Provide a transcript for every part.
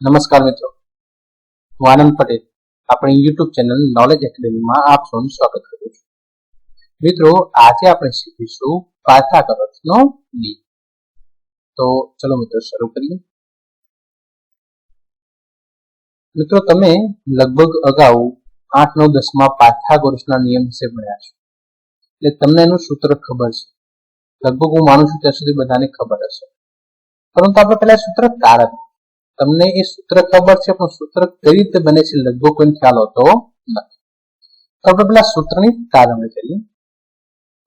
નમસ્કાર મિત્રો. હું આનંદ પટેલ. આપણી યુટ્યુબ ચેનલ નોલેજ એકેડેમીમાં આપ સૌનું સ્વાગત કરું છું. મિત્રો, આજે આપણે શીખીશું પાયથાગોરસનો નિયમ તો ચલો મિત્રો, શરૂ કરીએ. મિત્રો, તમે લગભગ અગાઉ આઠ નવ દસમાં પાયથાગોરસના નિયમ વિશે ભણ્યા છો. એટલે તમને એનું સૂત્ર ખબર છે. લગભગ હું માનું છું ત્યાં સુધી બધાને ખબર હશે. પરંતુ આપણે પહેલા સૂત્ર તારક તમને એ સૂત્ર ખબર છે, પણ સૂત્ર કઈ રીતે બને છે, લગભગ કોઈ ખ્યાલ હોતો નથી. તો આપણે પેલા સૂત્રની તારવણી કરીએ.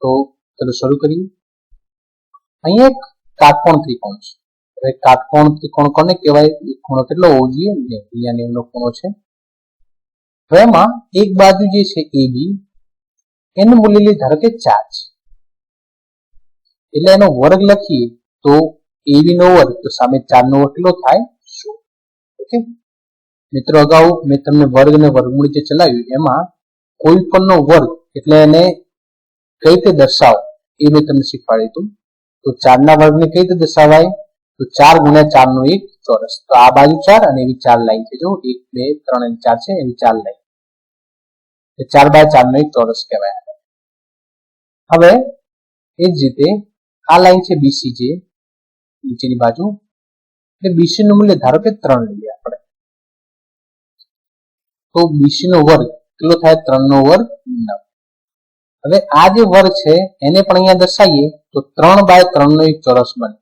તો ચલો શરૂ કરીએ. અહીંયા એક કાટકોણ ત્રિકોણ છે. હવે કાટકોણ ત્રિકોણ કોને કહેવાય? એ ખૂણો કેટલો હોવો જોઈએ? નેવું નેવનો ખૂણો છે. હવે એમાં એક બાજુ જે છે, એ બી, એનું મૂલ્ય લઈ ધારો કે ચાર છે. એટલે એનો વર્ગ લખીએ તો એબી નો વર્ગ, તો સામે ચાર નો કેટલો થાય? ઓકે? મિત્રો અગાઉ મેં તમને વર્ગ ને વર્ગમૂળ જે ચલાવ્યું, એમાં કોઈ પણનો વર્ગ, એટલે એને કઈ રીતે દર્શાવો, એ મેં તમને શીખવાડ્યું હતું. તો ચારના વર્ગને કઈ રીતે દર્શાવાય? તો ચાર ગુણ્યા ચાર નો એક ચોરસ. તો આ બાજુ ચાર અને એવી ચાર લાઈન છે. જો એક, બે, ત્રણ અને ચાર છે, એવી ચાર લાઈન. ચાર બાય ચાર નો એક ચોરસ કહેવાય હવે, એ જ રીતે આ લાઈન છે બીસી જે નીચેની બાજુ. એટલે બીસી નું મૂલ્ય ધારો કે ત્રણ લઈએ. તો બીસી નો વર્ગ કેટલો થાય? ત્રણ નો વર્ગ નવ. હવે આ જે વર્ગ છે, એને પણ અહીંયા દર્શાવીએ, તો ત્રણ બાય ત્રણ નો એક ચોરસ બને.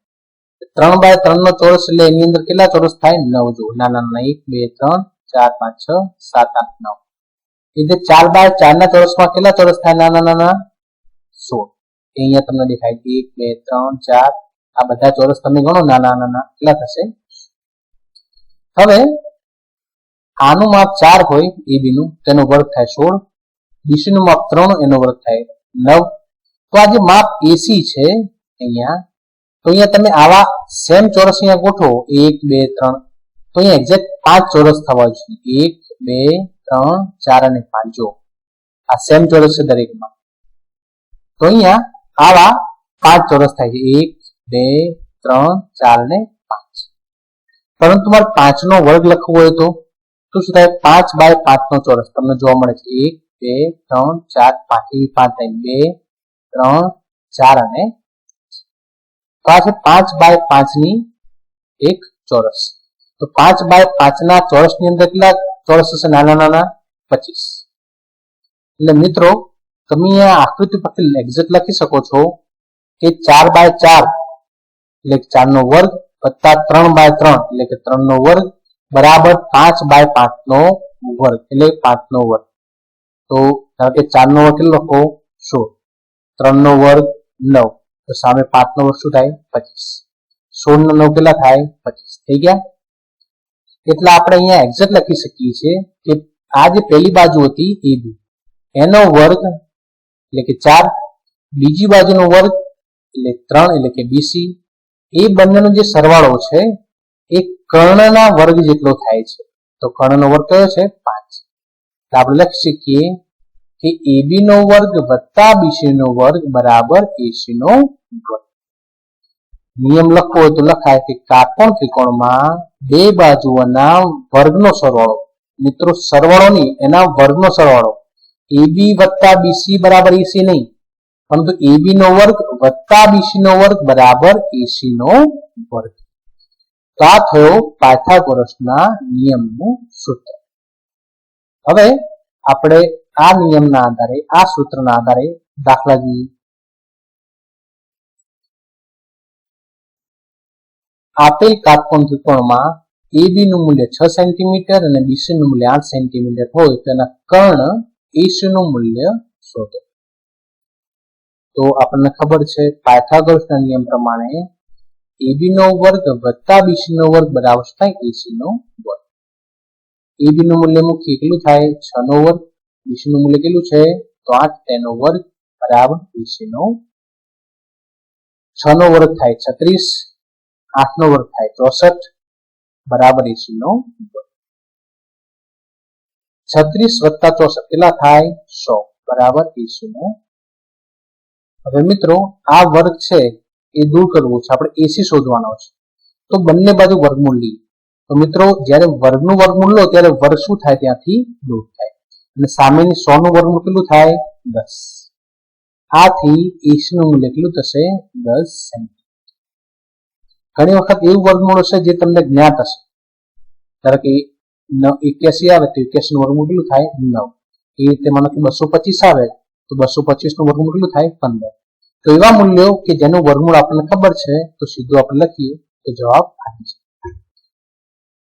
ત્રણ બાય ત્રણ નો ચોરસ એટલે એની અંદર કેટલા ચોરસ થાય? નવ જો નાના નાના એક, બે, ત્રણ, ચાર, પાંચ, છ, સાત, આઠ, નવ. એટલે ચાર બાય ચાર ના ચોરસમાં કેટલા ચોરસ થાય? નાના નાના સોળ. અહીંયા તમને દેખાય એક, બે, ત્રણ, ચાર. આ બધા ચોરસ તમે ગણો. નાના નાના કેટલા થશે? હવે આનું માપ ચાર હોય, એ બીનું તેનો વર્ગ થાય સોળ. બીસી નું માપ ત્રણ, એનો વર્ગ થાય નવ. તો આ જે માપ એસી છે, અહીંયા, તો અહીંયા તમે આવા સેમ ચોરસ અહીંયા ગોઠવો. એક, બે, ત્રણ. તો અહીંયા એક્ઝેક્ટ પાંચ ચોરસ થવા જોઈએ. એક, બે, ત્રણ, ચાર અને પાંચ. જો, આ સેમ ચોરસ છે દરેકમાં તો અહીંયા આવા પાંચ ચોરસ થાય છે. એક, બે, ત્રણ, ચાર ને પાંચ. પરંતુ મારે પાંચ નો વર્ગ લખવો હોય તો? શું શું થાય? પાંચ બાય પાંચ નો ચોરસ. તમને જોવા મળે છે. એક, બે, ત્રણ, ચાર. પાંચ. એવી પાંચ થાય. બે, ત્રણ, ચાર અને તો આ છે પાંચ બાય પાંચની એક ચોરસ. તો પાંચ બાય પાંચ ના ચોરસની અંદર કેટલા ચોરસ હશે? નાના નાના. પચીસ. એટલે મિત્રો, તમે અહીંયા આકૃતિ પરથી એક્ઝેક્ટ લખી શકો છો કે ચાર બાય ચાર એટલે ચાર નો વર્ગ વત્તા ત્રણ બાય ત્રણ એટલે કે ત્રણ નો વર્ગ બરાબર પાંચ બાય પાંચ નો વર્ગ, એટલે પાંચ નો વર્ગ. તો ધારો કે ચાર નો વર્ગ કેટલો લખો? સોળ. ત્રણ નો વર્ગ નવ. તો સામે પાંચ નો વર્ગ શું થાય? પચીસ. સોળ નો નવ કેટલા થાય? પચીસ. થઈ ગયા? એટલે આપણે અહીંયા એક્ઝેક્ટ લખી શકીએ છીએ કે આ જે પહેલી બાજુ હતી એ બી એનો વર્ગ એટલે કે ચાર, બીજી બાજુનો વર્ગ એટલે ત્રણ, એટલે કે બીસી. એ બંનેનો જે સરવાળો છે એ કર્ણના વર્ગ જેટલો થાય છે. તો કર્ણનો વર્ગ કયો છે? પાંચ. તો આપણે લખી શકીએ કે એબી નો વર્ગ વત્તા બીસી નો વર્ગ બરાબર એસી નો વર્ગ. નિયમ લખવો હોય તો લખાય કે કાટકોણ ત્રિકોણમાં બે બાજુઓના વર્ગનો સરવાળો. મિત્રો, સરવાળો નહીં, એના વર્ગનો સરવાળો. એબી વત્તા બીસી બરાબર એસી નહીં. પરંતુ એબી નો વર્ગ વત્તા બીસી નો વર્ગ બરાબર એસી નો વર્ગ. તો આ થયો પાયથાગોરસના નિયમનું સૂત્ર. હવે આપણે આ નિયમના આધારે, આ સૂત્રના આધારે દાખલા જોઈએ. આપેલ કાટકોણ ત્રિકોણમાં એબી નું મૂલ્ય છ સેન્ટીમીટર અને બીસી નું મૂલ્ય આઠ સેન્ટીમીટર હોય તેના કર્ણ એસી નું મૂલ્ય શોધો. તો આપણને ખબર છે પાયથાગોરસના નિયમ પ્રમાણે એબી નો વર્ગ વત્તા BC નો વર્ગ બરાબર થાય AC નો વર્ગ. AB નું મૂલ્ય મૂકીએ કેટલું થાય? 6 નો વર્ગ. BC નું મૂલ્ય કેટલું છે? તો આઠ તેનો વર્ગ બરાબર BC નો. 6 નો વર્ગ થાય છત્રીસ. આઠ નો વર્ગ થાય ચોસઠ. બરાબર AC નો વર્ગ. છત્રીસ વત્તા ચોસઠ કેટલા થાય? સો. બરાબર AC નો. હવે મિત્રો, આ વર્ગ છે એ દૂર કરવું છે. આપણે એસી શોધવાનો છે. તો બંને બાજુ વર્ગમૂળ લઈએ. તો મિત્રો, જ્યારે વર્ગનું વર્ગમૂળ લો, ત્યારે વર્ગ શું થાય? ત્યાંથી દૂર થાય. અને સામેની સો નું વર્ગમૂળ કેટલું થાય? દસ. આથી એસી નું મૂલ્ય કેટલું થશે? દસ સેન્ટીમીટર ઘણી વખત એવું વર્ગમૂળ હશે જે તમને જ્ઞાત હશે. ધારો કે એક્યાસી આવે તો એક્યાસી નું વર્ગમૂળ કેટલું થાય? નવ. એ રીતે મને બસો પચીસ આવે તો બસો પચીસનું વર્ગમૂળ કેટલું થાય? પંદર. તો એવા મૂલ્યો કે જેનું વર્ગમૂળ આપણને ખબર છે, તો સીધું આપણે લખીએ તો જવાબ આવી છે.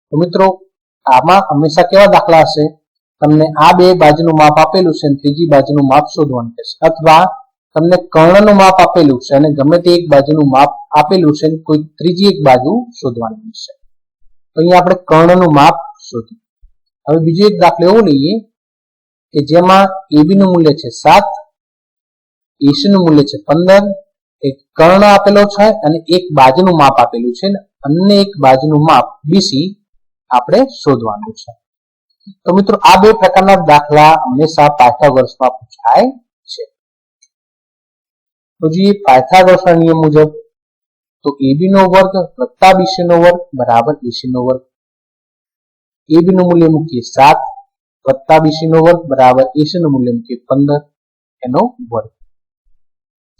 તો મિત્રો, આમાં હંમેશા કેવા દાખલા હશે? તમને આ બે બાજુનું માપ આપેલું છે ત્રીજી બાજુનું માપ શોધવાનું કહેશે અથવા તમને કર્ણનું માપ આપેલું છે અને ગમે તે એક બાજુનું માપ આપેલું છે, કોઈ ત્રીજી એક બાજુ શોધવાની છે. તો અહીંયા આપણે કર્ણનું માપ શોધ્યું હવે બીજો એક દાખલો એવો લઈએ કે જેમાં એબી નું મૂલ્ય છે સાત એસી નું મૂલ્ય છે પંદર, એક કર્ણ આપેલો છે અને એક બાજુનું માપ આપેલું છે અને અન્ય એક બાજુનું માપ બીસી આપણે શોધવાનું છે. તો મિત્રો, આ બે પ્રકારના દાખલા હંમેશા પાયથાગોરસમાં પૂછાય છે. તો પાયથાગોરસના નિયમ મુજબ, તો એબી નો વર્ગ વત્તા બીસી નો વર્ગ બરાબર એસી નો વર્ગ. એબી નું મૂલ્ય મૂકીએ સાત વત્તા બીસી નો વર્ગ બરાબર એસી નું મૂલ્ય મૂકીએ પંદર એનો વર્ગ.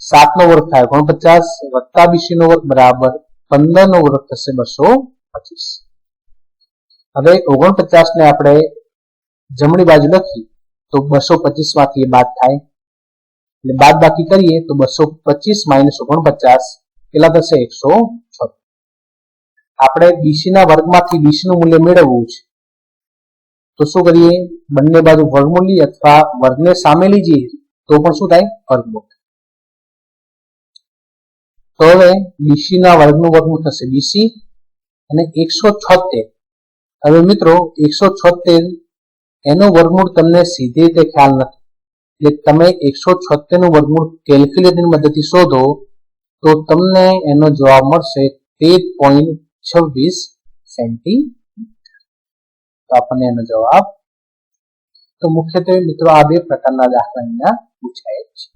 સાત નો વર્ગ થાય ઓગણપચાસ વત્તા બીસી નો વર્ગ બરાબર પંદર નો વર્ગ થશે બસો પચીસ. હવે ઓગણપચાસ ને આપણે જમણી બાજુ લખી તો બસો પચીસમાંથી એ બાદ થાય. એટલે બાદ બાકી કરીએ તો બસો પચીસ માઇનસ ઓગણપચાસ કેટલા થશે? એકસો છ. આપણે બીસી ના વર્ગમાંથી બીસી નું મૂલ્ય મેળવવું છે. તો શું કરીએ? બંને બાજુ વર્ગમૂળ અથવા વર્ગને સામે લીજીએ તો પણ શું થાય? વર્ગમૂળ. તો હવે બીસી ના વર્ગનું વર્ગમૂળ થશે. બીસી અને એકસો છોતેર. હવે મિત્રો, એકસો છોતેર એનું વર્ગમૂળ તમને સીધી રીતે ખ્યાલ નથી. એટલે તમે એકસો છોતેરનું વર્ગમૂળ કેલ્ક્યુલેટરની મદદથી શોધો, તો તમને એનો જવાબ મળશે તેર પોઈન્ટ છવ્વીસ સેન્ટીમીટર. તો આપણને એનો જવાબ, તો મુખ્યત્વે મિત્રો આ બે પ્રકારના દાખલા અહીંયા પૂછાય છે.